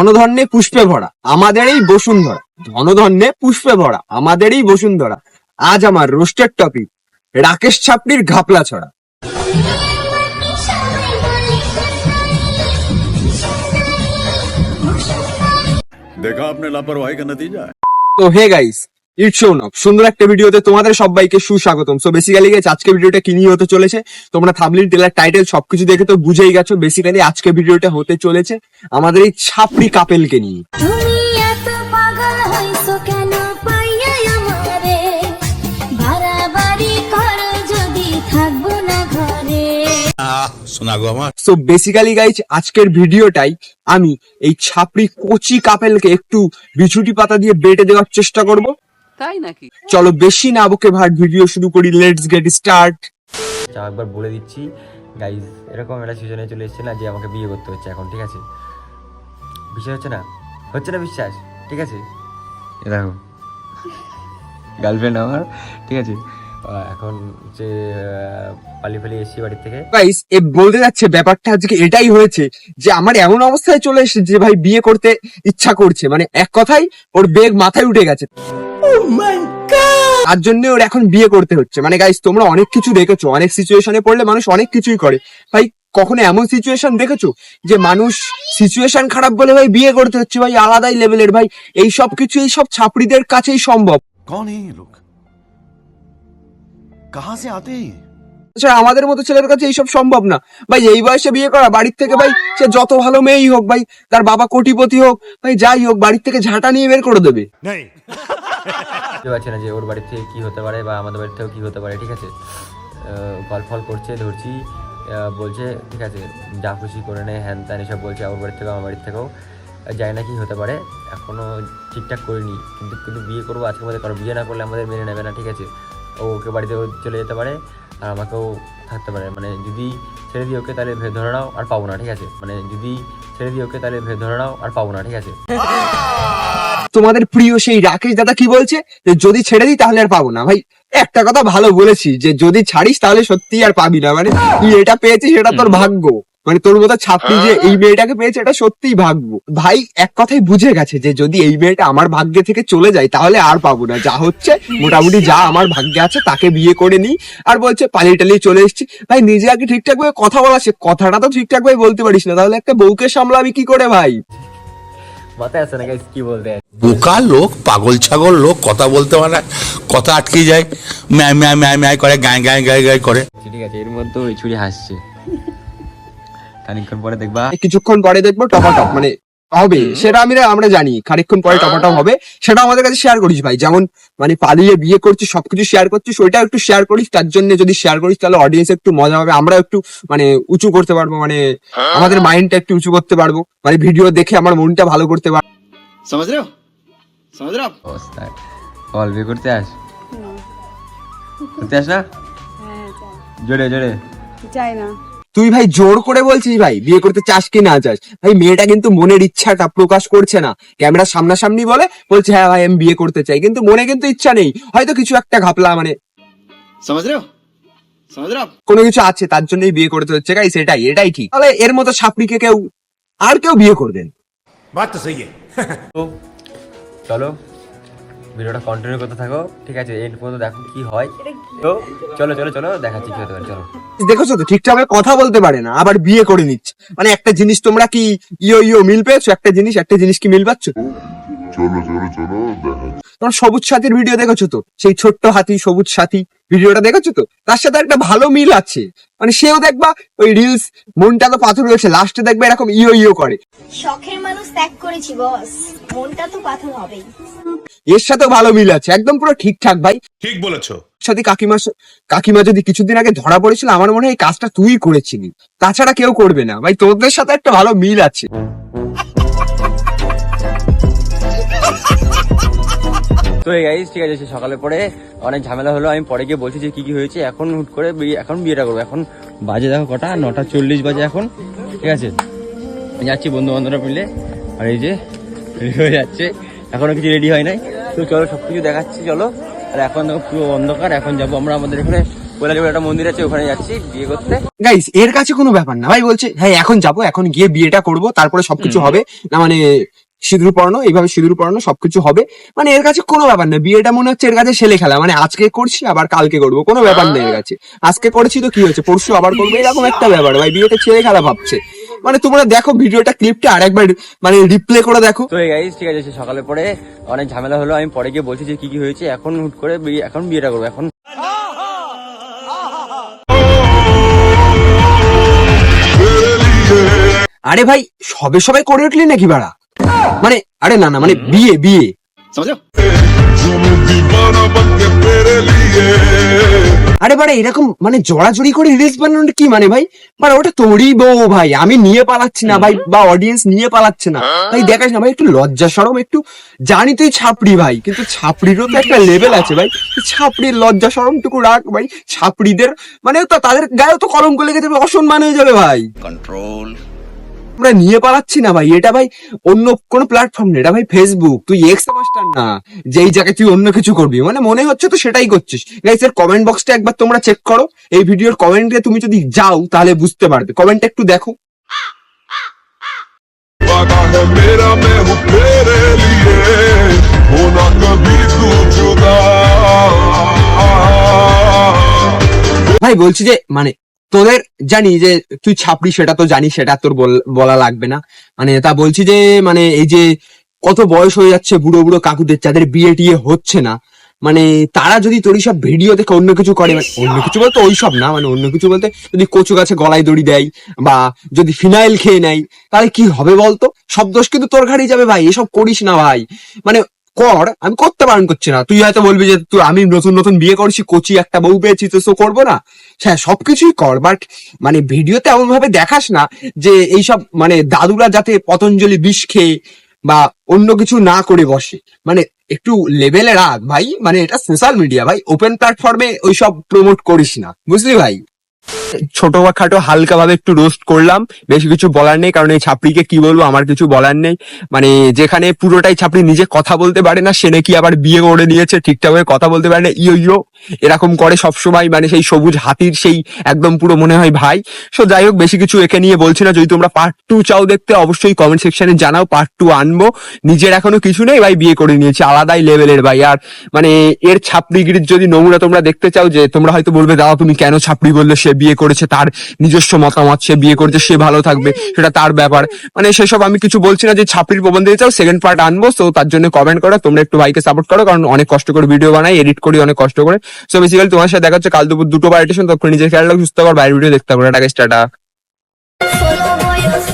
ধনধন্যে পুষ্পে ভরা আমাদেরই বসুন্ধরা। ধনধন্যে পুষ্পে ভরা আমাদেরই বসুন্ধরা। আজ আমার রোস্টেড টপিক রাকেশ ছাপড়ির ঘাপলা ছড়া। দেখা আপনার লাপরওয়াহি কা নতিজা তো হে গাইস ইট শো নব সুন্দর একটা ভিডিওতে তোমাদের সবাইকে সুস্বাগতম। সো বেসিক্যালি গেছে আজকে ভিডিওটা কিনি হতে চলেছে? তোমরা থামলিন টেলার টাইটেল সবকিছু দেখে তো বুঝেই গেছো বেসিক্যালি আজকে ভিডিওটা হতে চলেছে আমাদের এই ছাপড়ি কাপেলকে নিয়ে। সো বেসিক্যালি আজকের ভিডিওটাই আমি এই ছাপড়ি কচি কাপেলকে একটু বিছুটি পাতা দিয়ে বেটে দেওয়ার চেষ্টা করব। তাই নাকি? চলো বেশি না বকে ভাট ভিডিও শুরু করি লেটস গেট স্টার্ট যা একবার বলে দিচ্ছি গাইজ এরকম একটা সিজনে চলে এসেছে না যে আমাকে বিয়ে করতে হচ্ছে এখন ঠিক আছে? বিশ্বাস হচ্ছে না? হচ্ছে না বিশ্বাস? ঠিক আছে? এ দেখো গার্লফ্রেন্ড আমার ঠিক আছে? এখন যে পালি ফালি এসছি বাড়ির থেকে। গাইস এ বলতে যাচ্ছে ব্যাপারটা আজকে এটাই হয়েছে যে আমার এমন অবস্থায় চলে এসেছে যে ভাই বিয়ে করতে ইচ্ছা করছে। মানে এক কথাই ওর বেগ মাথায় উঠে গেছে। Oh তার জন্য ওর এখন বিয়ে করতে হচ্ছে। মানে গাইস তোমরা অনেক কিছু দেখেছ। অনেক সিচুয়েশনে পড়লে মানুষ অনেক কিছুই করে। ভাই কখনো এমন সিচুয়েশন দেখেছ যে মানুষ সিচুয়েশন খারাপ বলে ভাই বিয়ে করতে হচ্ছে? ভাই আলাদাই লেভেলের ভাই। এই সব কিছু এই সব ছাপড়িদের কাছেই সম্ভব। কোন লোক কাহা সে আতে আচ্ছা আমাদের মতো ছেলের কাছে এইসব সম্ভব না। ভাই এই বয়সে বিয়ে করা বাড়ির থেকে ভাই সে যত ভালো মেয়েই হোক ভাই তার বাবা কোটিপতি হোক ভাই যাই হোক বাড়ির থেকে ঝাঁটা নিয়ে বের করে দেবে। বুঝতে পারছি না যে ওর বাড়ি থেকে কি হতে পারে বা আমাদের বাড়ি থেকেও কি হতে পারে, ঠিক আছে? কল ফল করছে, ধরছি। বলছে, ঠিক আছে, যা খুশি করে নেয় হ্যান ত্যান এসব বলছে ওর বাড়ি থেকেও, আমার বাড়ির থেকেও। জানি না কি হতে পারে, এখনও ঠিকঠাক করিনি। কিন্তু কিন্তু বিয়ে করব আজকে মধ্যে কারণ বিয়ে না করলে আমাদের মেনে নেবে না, ঠিক আছে? ও ওকে বাড়িতেও চলে যেতে পারে, আর আমাকেও থাকতে পারে। মানে যদি ছেড়ে দিই ওকে তাহলে ধরে নাও আর পাবো না, ঠিক আছে? মানে যদি ছেড়ে দিই ওকে তাহলে ধরে নাও আর পাবো না, ঠিক আছে? তোমাদের প্রিয় সেই রাকেশ দাদা কি বলছে? যে যদি ছেড়ে দিই তাহলে আর পাবো না। ভাই একটা কথা ভালো বলেছি যে যদি ছাড়িস তাহলে সত্যি আর পাবি না। মানে তুই এটা পেয়েছিস এটা তোর ভাগ্য। মানে তোর মতো ছাপড়ি যে এই মেয়েটাকে পেয়েছে এটা সত্যিই ভাগ্য। ভাই এক কথাই বুঝে গেছে যে যদি এই মেয়েটা আমার ভাগ্যে থেকে চলে যায় তাহলে আর পাবো না। যা হচ্ছে মোটামুটি যা আমার ভাগ্যে আছে তাকে বিয়ে করে নিই। আর বলছে পালিয়ে টালিয়ে চলে এসেছি। ভাই নিজে আগে ঠিকঠাক ভাবে কথা বলা সে কথাটা তো ঠিকঠাক ভাবে বলতে পারিস না। তাহলে একটা বউকে সামলাবি কি করে ভাই? মাথায় আসে না guys, কি বলতে? বোকা লোক পাগল ছাগল লোক কথা বলতে পারে না, কথা আটকে যায় ম্যায় ম্যায় ম্যায় ম্যায় করে গায়ে গায়ে গায়ে গায়ে করে। ঠিক আছে এর মধ্যে ওই ছুরি হাসছে। খানিকক্ষণ পরে দেখবা। কিছুক্ষণ পরে দেখব টপাটপ মানে হবে সেটা আমি আমরা জানি খানিক্ষণ পরে টপাটা হবে সেটা আমাদের কাছে শেয়ার করিস ভাই যেমন মানে পালিয়ে বিয়ে করছিস সবকিছু শেয়ার করছিস ওইটা একটু শেয়ার করিস তার জন্য যদি শেয়ার করিস তাহলে অডিয়েন্স একটু মজা হবে আমরা একটু মানে উঁচু করতে পারব মানে আমাদের মাইন্ডটা একটু উঁচু করতে পারব মানে ভিডিও দেখে আমার মনটা ভালো করতে পারব। সমাজ কল বিয়ে করতে আস? করতে আস না? জোরে জোরে। না। তুই ভাই জোর করে বলছিস ভাই বিয়ে করতে চাস কি না চাস? ভাই মেয়েটা কিন্তু মনের ইচ্ছাটা প্রকাশ করছে না। ক্যামেরা সামনাসামনি বলে বলছে হ্যাঁ ভাই আমি বিয়ে করতে চাই। কিন্তু মনে কিন্তু ইচ্ছা নেই। হয়তো কিছু একটা ঘাপলা মানে সমাজ কোনো কিছু আছে তার জন্যই বিয়ে করতে হচ্ছে। গাই সেটাই এটাই ঠিক। তাহলে এর মতো সাপড়িকে কেউ আর কেউ বিয়ে করবেন বাট তো সেই চলো। ভিডিওটা কন্টিনিউ করতে থাকো। ঠিক আছে এন্ড পর্যন্ত দেখো কি হয়। তো চলো চলো চলো দেখাচ্ছি কি হতে পারে চলো। দেখেছ তো ঠিকঠাক ভাবে কথা বলতে পারে না আবার বিয়ে করে নিচ্ছে। মানে একটা জিনিস তোমরা কি ইয়ো ইয়ো মিল পেয়েছ? একটা জিনিস একটা জিনিস কি মিল পাচ্ছ? তোমার সবুজ সাথীর ভিডিও দেখেছ তো? সেই ছোট্ট হাতি সবুজ সাথী ভিডিওটা দেখেছ তো? তার সাথে একটা ভালো মিল আছে। মানে সেও দেখবা ওই রিলস মনটা তো পাথর রয়েছে লাস্টে দেখবে এরকম ইও ইও করে। শখের মানুষ ত্যাগ করেছি বস মনটা তো পাথর হবেই। এর সাথে ভালো মিল আছে একদম পুরো ঠিকঠাক ভাই। ঠিক বলেছ। সাথে কাকিমা কাকিমা যদি কিছুদিন আগে ধরা পড়েছিল আমার মনে হয় এই কাজটা তুই করেছিলি। তাছাড়া কেউ করবে না। ভাই তোদের সাথে একটা ভালো মিল আছে। তো এই গাইস ঠিক আছে সকালে পরে অনেক ঝামেলা হলো আমি পরে গিয়ে বলছি যে কি কি হয়েছে এখন হুট করে এখন বিয়েটা করব। এখন বাজে দেখো কটা নটা চল্লিশ বাজে এখন ঠিক আছে? যাচ্ছি বন্ধু বান্ধবরা মিলে আর এই যে রেডি হয়ে যাচ্ছে এখনও কিছু রেডি হয় নাই। তো চলো সব কিছু দেখাচ্ছি চলো। আর এখন দেখো পুরো অন্ধকার এখন যাব আমরা আমাদের এখানে একটা মন্দির আছে ওখানে যাচ্ছি বিয়ে করতে। গাইস এর কাছে কোনো ব্যাপার না ভাই বলছে হ্যাঁ এখন যাব এখন গিয়ে বিয়েটা করব তারপরে সবকিছু হবে। না মানে সিঁদুর পড়ানো এইভাবে সিঁদুর পড়ানো সবকিছু হবে। মানে এর কাছে কোনো ব্যাপার না বিয়েটা মনে হচ্ছে এর কাছে ছেলে খেলা। মানে আজকে করছি আবার কালকে করব। কোনো ব্যাপার নেই এর কাছে। আজকে করেছি তো কি হয়েছে? পরশু আবার করব। এরকম একটা ব্যাপার। ভাই বিয়েটা ছেলে খেলা ভাবছে। মানে তোমরা দেখো ভিডিওটা ক্লিপটা আরেকবার মানে রিপ্লে করে দেখো। তো গাইস ঠিক আছে সকালে পরে অনেক ঝামেলা হলো। আমি পরে গিয়ে বলছি যে কি কি হয়েছে। এখন হুট করে এখন বিয়েটা করব। এখন আরে ভাই সবে সবে করে উঠলি নাকি বাড়া মানে আরে না না মানে বিয়ে বিয়ে। আরে বাড়া এরকম মানে জড়াজড়ি করে রিলস বানানোর কি মানে ভাই? বাড়া ওটা তোরই বউ ভাই আমি নিয়ে পালাচ্ছি না ভাই বা অডিয়েন্স নিয়ে পালাচ্ছে না। ভাই দেখাস না ভাই একটু লজ্জা সরম একটু জানি তুই ছাপড়ি ভাই কিন্তু ছাপড়িরও তো একটা লেভেল আছে ভাই। ছাপড়ির লজ্জা সরম টুকু রাখ ভাই ছাপড়িদের মানে তাদের গায়ে তো কলম লেগে যাবে অসম্মান হয়ে যাবে ভাই। কন্ট্রোল আমরা নিয়ে পালাচ্ছি না ভাই এটা ভাই অন্য কোনো প্ল্যাটফর্ম না এটা ভাই ফেসবুক তুই এক্স মাস্টার না যেই জায়গায় তুই অন্য কিছু করবি মানে মনে হচ্ছে তো সেটাই করছিস গাইস এর কমেন্ট বক্সটা একবার তোমরা চেক করো এই ভিডিওর কমেন্টে তুমি যদি যাও তাহলে বুঝতে পারবে কমেন্টটা একটু দেখো वादा है मेरा मैं हूँ तेरे लिए होना कभी तू जुदा ভাই বলছি যে মানে তোদের জানি যে তুই ছাপড়ি সেটা তো জানি সেটা তোর বল- লাগবে না। মানে তা বলছি যে মানে এই যে কত বয়স হয়ে যাচ্ছে বুড়ো বুড়ো কাকুদের, যাদের বিয়ে টিয়ে হচ্ছে না। মানে তারা যদি তোর সব ভিডিও দেখে অন্য কিছু করে মানে অন্য কিছু বলতে ওইসব না মানে অন্য কিছু বলতে যদি কচু গাছে গলায় দড়ি দেয় বা যদি ফিনাইল খেয়ে নেয়, তাহলে কি হবে বলতো? সব দোষ কিন্তু তোর ঘাড়ি যাবে ভাই, এসব করিস না ভাই। মানে কর, আমি করতে বারণ করছি না। তুই হয়তো বলবি যে, তুই, আমি নতুন নতুন বিয়ে করছি, কচি একটা বউ পেয়েছি, তো সো করব না? হ্যাঁ সবকিছুই কর বাট মানে ভিডিওতে এমন ভাবে দেখাস না যে, এইসব মানে দাদুরা যাতে পতঞ্জলি বিষ খেয়ে বা অন্য কিছু না করে বসে। মানে একটু লেভেলে রাখ ভাই মানে এটা সোশ্যাল মিডিয়া ভাই। ওপেন প্ল্যাটফর্মে ওইসব প্রমোট করিস না। বুঝলি ভাই? ছোট বা খাটো হালকা ভাবে একটু রোস্ট করলাম। বেশি কিছু বলার নেই, কারণ এই ছাপড়িকে কি বলব, আমার কিছু বলার নেই। মানে যেখানে পুরোটাই ছাপড়ি নিজে কথা বলতে পারে না, সে নাকি আবার বিয়ে করে নিয়েছে, ঠিকঠাক ভাবে কথা বলতে পারে না। ইয়ো ইয়ো, এরকম করে সবসময় মানে সেই সবুজ হাতির সেই একদম পুরো মনে হয় ভাই। সো যাই হোক, বেশি কিছু একে নিয়ে বলছি না। যদি তোমরা পার্ট টু চাও দেখতে, অবশ্যই কমেন্ট সেকশনে জানাও পার্ট টু আনব। নিজের এখনও কিছু নেই, ভাই, বিয়ে করে নিয়েছে, আলাদাই লেভেলের ভাই। আর মানে এর ছাপড়িগিরির যদি নমুনা তোমরা দেখতে চাও, যে তোমরা হয়তো বলবে, দাদা, তুমি কেন ছাপড়ি বললে সে বিয়ে করেছে, তার নিজস্ব মতামত, সে বিয়ে করেছে, সে ভালো থাকবে, সেটা তার ব্যাপার। মানে সেসব আমি কিছু বলছি না যে ছাপির প্রবন্ধ চাও সেকেন্ড পার্ট আনব তো তার জন্য কমেন্ট করো, তোমরা একটু ভাইকে সাপোর্ট করো, কারণ অনেক কষ্ট করে ভিডিও বানাই এডিট করি অনেক কষ্ট করে। সো বেসিক্যালি তোমার সাথে দেখা হচ্ছে, কাল দুপুর দুটো বাড়িটেশন তখন নিজের খেয়াল রাখো, সুস্থ কর বাইরের ভিডিও দেখতে পারো টাকা বয়স